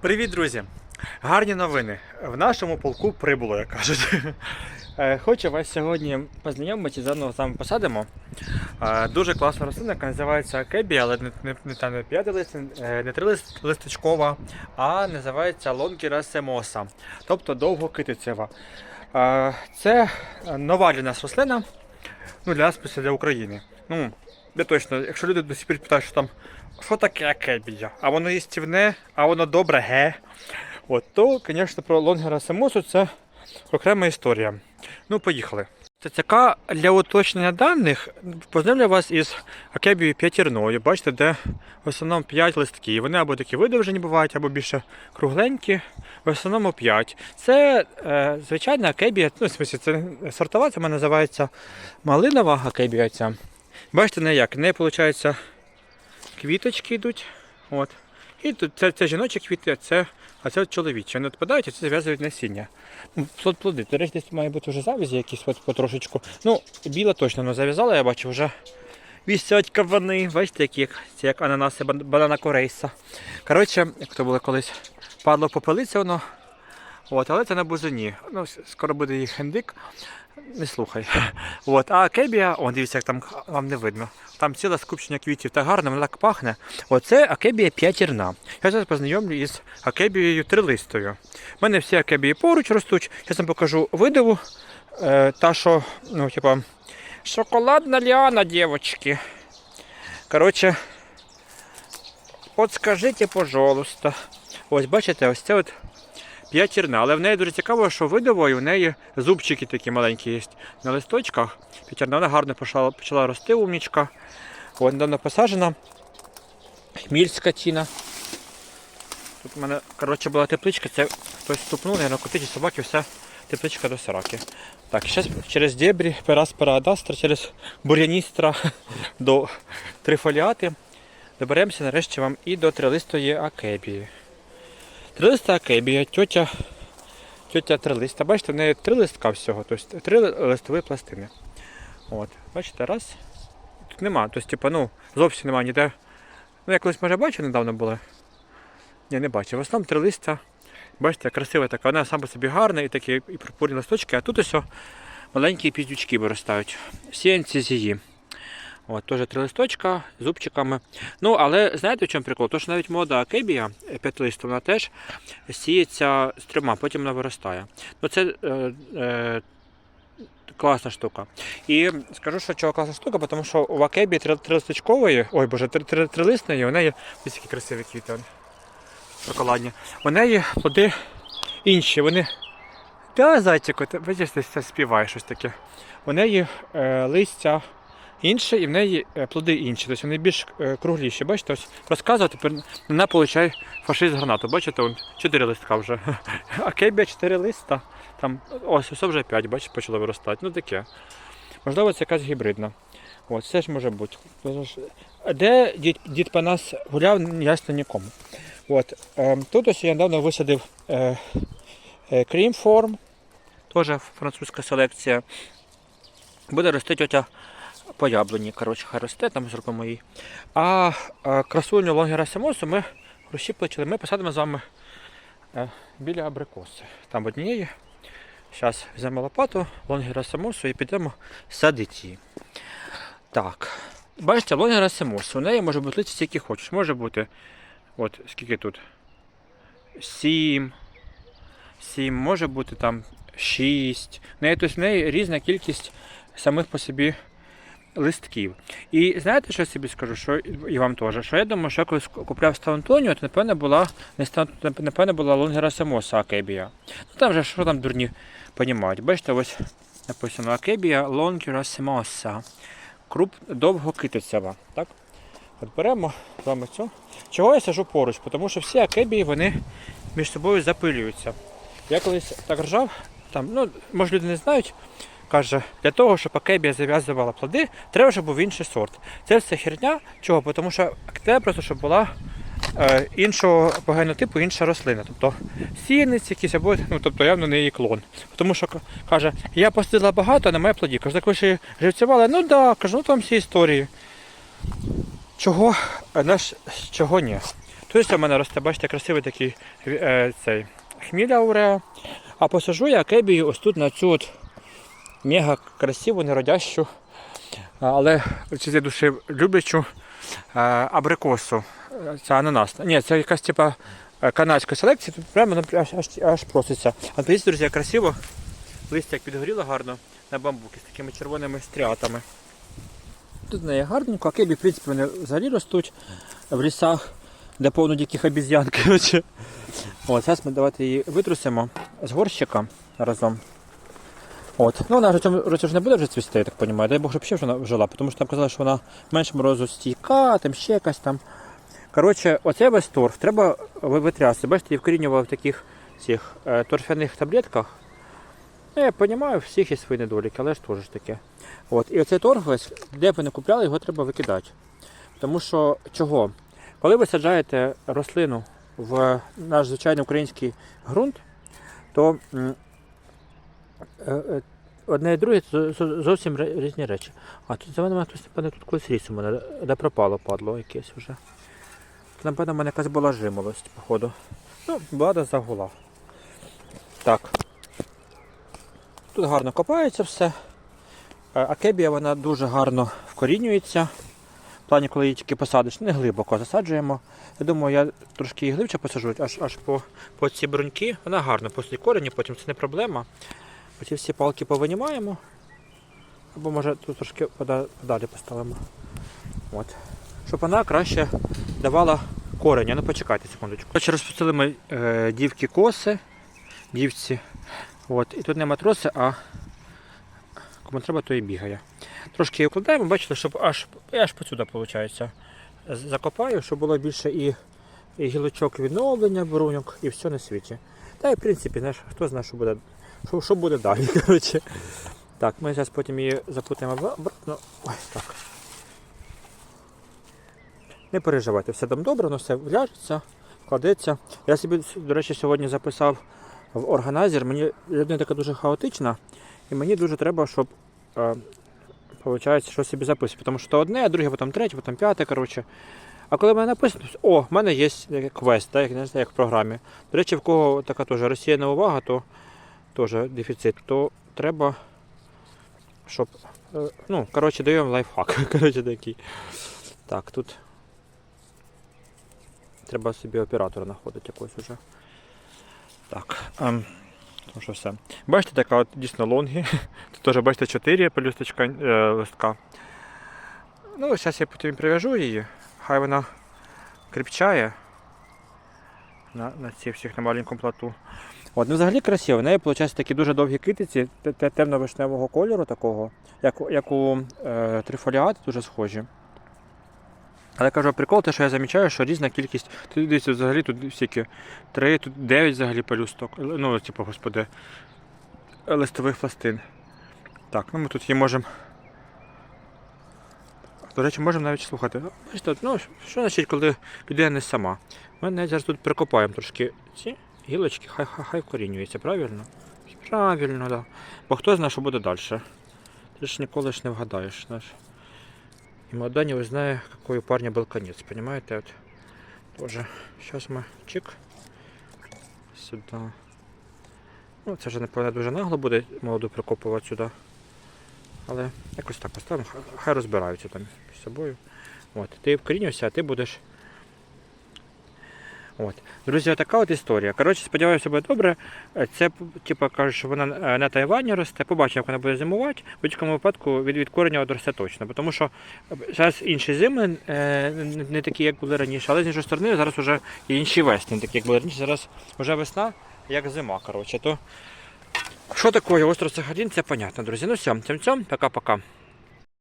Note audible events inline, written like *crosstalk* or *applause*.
Привіт, друзі! Гарні новини. В нашому полку прибуло, як кажуть. Е, Хочу вас сьогодні познайомити заодно з посадимо. Е, Дуже класна рослина, яка називається акебі, але не, не, не, та не п'ятилист, не трилисточкова, а називається лонгіра семоса, тобто довгокитицева. Е, Це нова для нас рослина, ну для нас для України. Ну, не точно, якщо люди до сих пір питають, що там, що таке акебія, а воно їстівне, а воно добре, ге. От, то, звісно, про лонгера семосу це окрема історія. Ну, поїхали. ТЦК для уточнення даних познайомлю вас із акебією п'ятірною. Бачите, де в основному 5 листків. Вони або такі видовжені бувають, або більше кругленькі. В основному 5. Це е, звичайна акебія, ну, в смысле, це сортова, це називається малинова акебія. Бачите, не як. Не виходить, квіточки йдуть. От. І тут це, це жіночі квіти, а це, а це чоловічі. Вони відпадають і це зав'язують насіння. Ну, Плод плоди. До речі, десь має бути вже завязі якісь от, потрошечку. Ну, біла точно не зав'язала, я бачу вже. Вісять кавани, бачите, які це як ананаси банана корейса. Коротше, як то було колись, падло попелиться воно. От, але це на бузині. Ну, скоро буде їх хендик. Не слухай. *laughs* От, а акебія, о, дивіться, як там вам не видно. Там ціле скупчення квітів та гарно, вона так пахне. Оце акебія п'ятірна. Я зараз познайомлю із акебією трилистою. У мене всі акебії поруч ростуть. Зараз вам покажу видову. Е, та, що, ну, типа, шоколадна ліана, дівчатки. Коротше, от скажіть, пожалуйста. Ось бачите, ось це от п'ятірна. Але в неї дуже цікаво, що видовою в неї зубчики такі маленькі є на листочках. П'ятірна вона гарно почала, почала рости умнічка. От недавно посаджена. Хмільська тіна. Тут у мене коротше, була тепличка, це хтось ступнув, наверное, котичі собаки, все тепличка до сараки. Так, зараз через дебрі, перас перадастра, через бур'яністра *laughs* до трифоліати доберемося нарешті вам і до трилистої акебії. Трилиста акебія, тьотя, тьотя трилиста. Бачите, в неї три листка всього, тобто три листові пластини. От, бачите, раз. Тут нема, тобто, типу, ну, зовсім нема ніде. Ну, я колись може бачив, недавно було. Ні, не бачив. В основному три листя. Бачите, красива така, вона сама собі гарна і такі і пурпурні листочки, а тут ось маленькі піздючки виростають. Сіянці її. От, теж три листочка зубчиками. Ну, але знаєте в чому прикол? То, що навіть мода акебія п'ятилиста, вона теж сіється з трьома, потім вона виростає. Ну, це е, е, класна штука. І скажу, що чого класна штука, тому що у акебії три- трилисточкової, ой боже, три- три- трилисної, у неї ось які красиві квіти. Шоколадні. У неї плоди інші. Вони. Та зайчику, ти бачиш, ти це співає щось таке. У неї е, листя інше і в неї е, плоди інші. Тобто вони більш е, кругліші. Бачите, ось розказує, тепер вона получає фашист гранату. Бачите, вон, 4 листка вже. *laughs* А кебія 4 листа. Там, ось, ось вже 5, бачите, почало виростати. Ну таке. Можливо, це якась гібридна. От, все ж може бути. Де дід, дід Панас гуляв, ясно нікому. От, е, тут ось я недавно висадив е, е, теж французька селекція. Буде рости тьотя по яблуні. Коротше, хай росте, там зробимо її. А красуню лонгера семосу ми розщіплечили, ми посадимо з вами е, біля абрикоси. Там однієї. Зараз візьмемо лопату, лонгера семосу і підемо садити її. Так. Бачите, лонгера семосу. У неї може бути листя скільки хочеш. Може бути, от скільки тут? Сім. Сім, може бути там 6. В тобто, в неї різна кількість самих по собі листків. І знаєте, що я собі скажу, що і вам теж, що я думаю, що я колись купляв Стаунтонію, то напевно була не напевно була Лонгера Самоса Акебія. Ну там же що там дурні понімають. Бачите, ось написано Акебія Лонгера Самоса. Круп довгокитицева. Так? От беремо з вами цю. Чого я сажу поруч? Тому що всі акебії вони між собою запилюються. Я колись так ржав, там, ну, може люди не знають, каже, для того, щоб акебія зав'язувала плоди, треба, щоб був інший сорт. Це все херня. Чого? Тому що треба просто, щоб була е, іншого по генотипу інша рослина. Тобто сіянець якийсь або ну, тобто явно не її клон. Тому що каже, я постила багато, а немає плодів. Каже, так ви ще живцювали? Ну да. кажу, ну там всі історії. Чого, е, наш, чого ні? Тут у мене росте, бачите, красивий такий е, цей хміля уреа. А посажу я акебію ось тут на цю от мега красиву, неродящу, але чи я душі люблячу абрикосу. Це ананас. Ні, це якась типа е, канадська селекція, тут прямо аж, аж, аж проситься. А подивіться, друзі, красиво. Листя як підгоріло гарно на бамбуки з такими червоними стріатами. Тут в неї гарненько, а кебі, в принципі, вони взагалі ростуть в лісах, де повно диких обіз'ян. *laughs* Зараз ми давайте її витрусимо з горщика разом. От. Ну, вона році вже не буде вже цвісти, я так розумію. Дай Бог, щоб ще вона вжила, тому що там казали, що вона менш морозу стійка, там ще якась там. Коротше, оцей весь торф треба ви- витрясти. Бачите, я вкорінював в таких цих е, торфяних таблетках. Ну, я розумію, всіх є свої недоліки, але ж теж таке. От. І оцей торф, весь, де б ви не купляли, його треба викидати. Тому що чого? Коли ви саджаєте рослину в наш звичайний український ґрунт, то одне і друге це зо- зо- зовсім різні речі. А тут за мене хтось, напевно, тут колись ріс у мене, де пропало падло якесь вже. Напевно, в мене якась була жимолость, походу. Ну, влада загула. Так. Тут гарно копається все. Е, Акебія вона дуже гарно вкорінюється. В плані, коли її тільки посадиш, не глибоко засаджуємо. Я думаю, я трошки її глибше посаджу, аж, аж по, по ці бруньки. Вона гарна після корені, потім це не проблема. Оці всі палки повинімаємо. Або може тут трошки подалі поставимо. От. Щоб вона краще давала корення. Ну почекайте секундочку. Коротше, розпустили ми е, дівки коси, дівці. От. І тут не матроси, а кому треба, то і бігає. Трошки її вкладаємо, бачите, щоб аж, аж посюди виходить. Закопаю, щоб було більше і, і гілочок відновлення, бруньок, і все на світі. Та й в принципі, знаєш, хто знає, що буде, що, що буде далі. *laughs* Коротше. Так, ми зараз потім її запутаємо обратно. Ой, так. Не переживайте, все там добре, воно все вляжеться, вкладеться. Я собі, до речі, сьогодні записав в органайзер. Мені людина така дуже хаотична, і мені дуже треба, щоб е, виходить, щось собі записувати. Тому що то одне, а друге, потім третє, потім п'яте. Коротше. А коли в мене написано, о, в мене є квест, так, як, не знаю, як в програмі. До речі, в кого така теж розсіяна увага, то теж дефіцит, то треба, щоб. е, Ну, коротше, даємо лайфхак. *laughs* Коротше, такий. Так, тут треба собі оператора знаходити якогось уже. Так. Ем, тому що все. Бачите, така от дійсно лонги. *laughs* Тут теж бачите 4 пелюсточка е, листка. Ну, зараз я потім прив'яжу її. Хай вона кріпчає на, на ці всіх на маленькому плату. От, ну взагалі красиво. В неї виходить такі дуже довгі китиці те- те- темно-вишневого кольору, такого, як, як у е, трифоліат, дуже схожі. Але кажу, прикол, те, що я замічаю, що різна кількість. Тут дивіться, взагалі тут стільки 3, тут 9 взагалі пелюсток. Ну, типу, господи, листових пластин. Так, ну ми тут її можемо. До речі, можемо навіть слухати. Ну, що значить, коли людина не сама? Ми навіть зараз тут прикопаємо трошки ці гілочки, хай хай, хай вкорінюється, правильно? Правильно, так. Да. Бо хто знає, що буде далі. Ти ж ніколи ж не вгадаєш. Знаєш. И молода не узнає, какой у парня был конец, понимаете? Вот тоже. Сейчас мы чик сюда. Ну, це вже, напевно, дуже нагло буде молоду прикопувати сюди. Але якось так поставимо, хай- розбираються там між собою. От, ти вкорінюєшся, а ти будеш. От. Друзі, така от історія. Коротше, сподіваюся, буде добре. Е, Це, типу, кажуть, що вона е, на Тайвані росте. Побачимо, як вона буде зимувати. В будь-якому випадку від, від кореня росте точно. Тому що зараз інші зими е, не- такі, як були раніше, але з іншої сторони зараз вже інші весни, не такі, як були раніше. Зараз вже весна, як зима. Коротше. То що таке остров Сахалін, це понятно, друзі. Ну все, цьом-цьом, пока-пока.